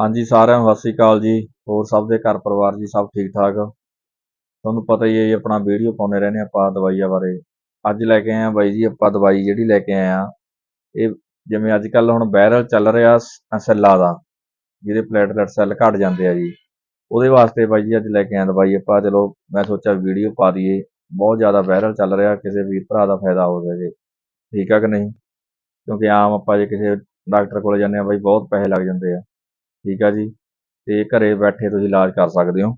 ਹਾਂਜੀ, ਸਾਰਿਆਂ ਨੂੰ ਸਤਿ ਸ੍ਰੀ ਅਕਾਲ ਜੀ। ਹੋਰ ਸਭ ਦੇ ਘਰ ਪਰਿਵਾਰ ਜੀ ਸਭ ਠੀਕ ਠਾਕ? ਤੁਹਾਨੂੰ ਪਤਾ ਹੀ ਹੈ ਜੀ, ਆਪਣਾ ਵੀਡੀਓ ਪਾਉਂਦੇ ਰਹਿੰਦੇ ਆਪਾਂ ਦਵਾਈਆਂ ਬਾਰੇ। ਅੱਜ ਲੈ ਕੇ ਆਏ ਆ ਬਾਈ ਜੀ, ਆਪਾਂ ਦਵਾਈ ਜਿਹੜੀ ਲੈ ਕੇ ਆਏ ਆ ਇਹ ਜਿਵੇਂ ਅੱਜ ਕੱਲ ਹੁਣ ਵਾਇਰਲ ਚੱਲ ਰਿਹਾ ਸ- ਸੈੱਲਾਂ ਦਾ, ਜਿਹਦੇ ਪਲੇਟਲੈਟ ਸੈੱਲ ਘਟ ਜਾਂਦੇ ਆ ਜੀ। ਉਹਦੇ ਵਾਸਤੇ ਬਾਈ ਜੀ ਅੱਜ ਲੈ ਕੇ ਆਏ ਦਵਾਈ। ਆਪਾਂ ਚਲੋ, ਮੈਂ ਸੋਚਿਆ ਵੀਡੀਓ ਪਾ ਦਈਏ। ਬਹੁਤ ਜ਼ਿਆਦਾ ਵਾਇਰਲ ਚੱਲ ਰਿਹਾ, ਕਿਸੇ ਵੀਰ ਭਰਾ ਦਾ ਫਾਇਦਾ ਹੋ ਜਾਵੇ ਠੀਕ ਆ ਕਿ ਨਹੀਂ? ਕਿਉਂਕਿ ਆਮ ਆਪਾਂ ਜੇ ਕਿਸੇ ਡਾਕਟਰ ਕੋਲ ਜਾਂਦੇ ਆ ਬਾਈ, ਬਹੁਤ ਪੈਸੇ ਲੱਗ ਜਾਂਦੇ ਆ। ਠੀਕ ਆ ਜੀ। ਤੇ ਘਰੇ ਬੈਠੇ ਤੁਸੀਂ ਇਲਾਜ ਕਰ ਸਕਦੇ ਹੋ।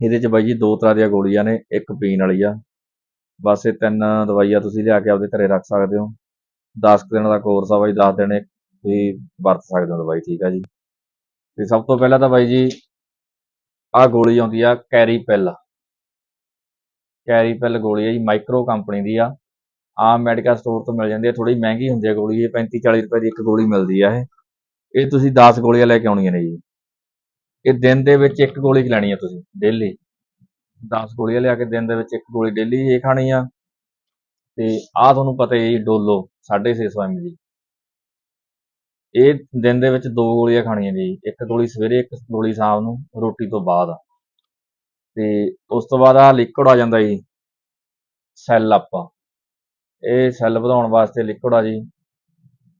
ਇਹਦੇ ਚ ਬਾਈ ਜੀ ਦੋ ਤਰ੍ਹਾਂ ਦੀਆਂ ਗੋਲੀਆਂ ਨੇ, ਇੱਕ ਪੀਣ ਵਾਲੀ ਆ। ਬਸ ਇਹ ਤਿੰਨ ਦਵਾਈਆਂ ਤੁਸੀਂ ਲਿਆ ਕੇ ਆਪਦੇ ਘਰੇ ਰੱਖ ਸਕਦੇ ਹੋ। 10 ਕੁ ਦਿਨ ਦਾ ਕੋਰਸ ਆ ਬਾਈ 10 ਦਿਨ ਤੁਸੀਂ ਵਰਤ ਸਕਦੇ ਹੋ ਦਵਾਈ, ਠੀਕ ਆ ਜੀ। ਤੇ ਸਭ ਤੋਂ ਪਹਿਲਾਂ ਤਾਂ ਬਾਈ ਜੀ ਆਹ ਗੋਲੀ ਆਉਂਦੀ ਆ ਕੈਰੀ ਪਿੱਲ ਕੈਰੀ ਪਿੱਲ ਗੋਲੀ ਆ ਜੀ ਮਾਈਕਰੋ ਕੰਪਨੀ ਦੀ ਆ। ਆਮ ਮੈਡੀਕਲ ਸਟੋਰ ਤੋਂ ਮਿਲ ਜਾਂਦੀ ਹੈ ਥੋੜੀ ਮਹਿੰਗੀ ਹੁੰਦੀ ਆ ਗੋਲੀ, ਇਹ 35 40 ਰੁਪਏ ਦੀ ਇੱਕ ਗੋਲੀ ਮਿਲਦੀ ਆ ਇਹ। ਇਹ ਤੁਸੀਂ 10 ਗੋਲੀਆਂ ਲੈ ਕੇ ਆਉਣੀਆਂ ਨੇ ਜੀ। ਇਹ ਦਿਨ ਦੇ ਵਿੱਚ ਇੱਕ ਗੋਲੀ ਲੈਣੀ ਆ ਤੁਸੀਂ ਡੇਲੀ 10 ਗੋਲੀਆਂ ਲਿਆ ਕੇ ਦਿਨ ਦੇ ਵਿੱਚ ਇੱਕ ਗੋਲੀ ਡੇਲੀ ਇਹ ਖਾਣੀ ਆ। ਤੇ ਆਹ ਤੁਹਾਨੂੰ ਪਤਾ ਹੈ ਜੀ, ਡੋਲੋ 650 mg ਇਹ ਦਿਨ ਦੇ ਵਿੱਚ ਦੋ ਗੋਲੀਆਂ ਖਾਣੀਆਂ ਜੀ, ਇੱਕ ਗੋਲੀ ਸਵੇਰੇ, ਇੱਕ ਗੋਲੀ ਸ਼ਾਮ ਨੂੰ, ਰੋਟੀ ਤੋਂ ਬਾਅਦ। ਤੇ ਉਸ ਤੋਂ ਬਾਅਦ ਆ ਲਿਕਵਿਡ ਆ ਜਾਂਦਾ ਜੀ ਸੈੱਲ ਅਪ ਇਹ ਸੈੱਲ ਵਧਾਉਣ ਵਾਸਤੇ ਲਿਕਵਿਡ ਆ ਜੀ।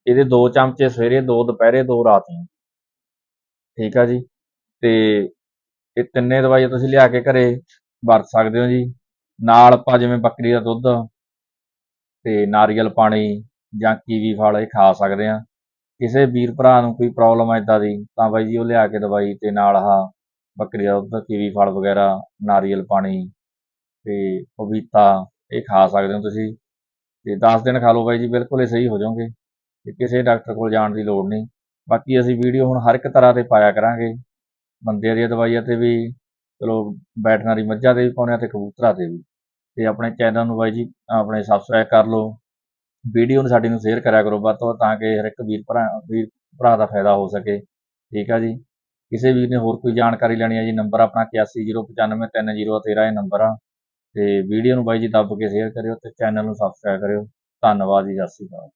ਇਹਦੇ ਦੋ ਚਮਚੇ ਸਵੇਰੇ, ਦੋ ਦੁਪਹਿਰੇ, ਦੋ ਰਾਤ ਨੂੰ। ਠੀਕ ਆ ਜੀ? ਤੇ ਇਹ ਤਿੰਨੇ ਦਵਾਈਆਂ ਤੁਸੀਂ ਲਿਆ ਕੇ ਘਰੇ ਵਰਤ ਸਕਦੇ ਹੋ ਜੀ। ਨਾਲ ਆਪਾਂ ਜਿਵੇਂ ਬੱਕਰੀ ਦਾ ਦੁੱਧ ਤੇ ਨਾਰੀਅਲ ਪਾਣੀ ਜਾਂ ਕੀਵੀ ਫਲ ਇਹ ਖਾ ਸਕਦੇ ਆ ਕਿਸੇ ਵੀਰ ਭਰਾ ਨੂੰ ਕੋਈ ਪ੍ਰੋਬਲਮ ਆ ਇਦਾਂ ਦੀ, ਤਾਂ ਬਾਈ ਜੀ ਉਹ ਲਿਆ ਕੇ ਦਵਾਈ ਤੇ ਨਾਲ ਆਹ ਬੱਕਰੀ ਦਾ ਦੁੱਧ, ਕੀਵੀ ਫਲ ਵਗੈਰਾ, ਨਾਰੀਅਲ ਪਾਣੀ ਤੇ ਪਪੀਤਾ ਇਹ ਖਾ ਸਕਦੇ ਹੋ ਤੁਸੀਂ। ਤੇ 10 ਦਿਨ ਖਾ ਲਓ ਬਾਈ ਜੀ, ਬਿਲਕੁਲ ਹੀ ਸਹੀ ਹੋ ਜਾਓਗੇ। ਤੇ ਕਿਸੇ ਡਾਕਟਰ ਕੋਲ ਜਾਣ ਦੀ ਲੋੜ ਨਹੀਂ। ਬਾਕੀ ਅਸੀਂ ਵੀਡੀਓ ਹੁਣ ਹਰ ਇੱਕ ਤਰ੍ਹਾਂ ਦੇ ਪਾਇਆ ਕਰਾਂਗੇ। ਬੰਦਿਆਂ ਦੀਆਂ ਦਵਾਈਆਂ ਤੇ ਵੀ, ਚਲੋ ਵੈਟਰਨਰੀ ਮੱਝਾਂ ਦੇ ਵੀ ਪਾਉਂਦੇ ਆ ਤੇ ਕਬੂਤਰਾਂ ਤੇ ਵੀ। ਤੇ ਆਪਣੇ ਚੈਨਲ ਨੂੰ ਬਾਈ ਜੀ, ਆਪਣੇ ਸਬਸਕ੍ਰਾਈਬ ਕਰ ਲਓ। ਵੀਡੀਓ ਨੂੰ ਸਾਡੀ ਨੂੰ ਸ਼ੇਅਰ ਕਰਿਆ ਕਰੋ ਵੱਧ ਤੋਂ ਵੱਧ ਤਾਂ ਕਿ ਹਰ ਇੱਕ ਵੀਰ ਭਰਾ ਵੀਰ ਭਰਾ ਦਾ ਫਾਇਦਾ ਹੋ ਸਕੇ। ਠੀਕ ਆ ਜੀ? ਕਿਸੇ ਵੀਰ ਨੇ ਹੋਰ ਕੋਈ ਜਾਣਕਾਰੀ ਲੈਣੀ ਹੈ ਜੀ, ਨੰਬਰ ਆਪਣਾ 8109533013 ਇਹ ਨੰਬਰ ਆ। ਤੇ ਵੀਡੀਓ ਨੂੰ ਬਾਈ ਜੀ ਦੱਬ ਕੇ ਸ਼ੇਅਰ ਕਰਿਓ ਤੇ ਚੈਨਲ ਨੂੰ ਸਬਸਕ੍ਰਾਈਬ ਕਰਿਓ। ਧੰਨਵਾਦ ਜੀ, ਸਤਿ ਸ਼੍ਰੀ ਅਕਾਲ।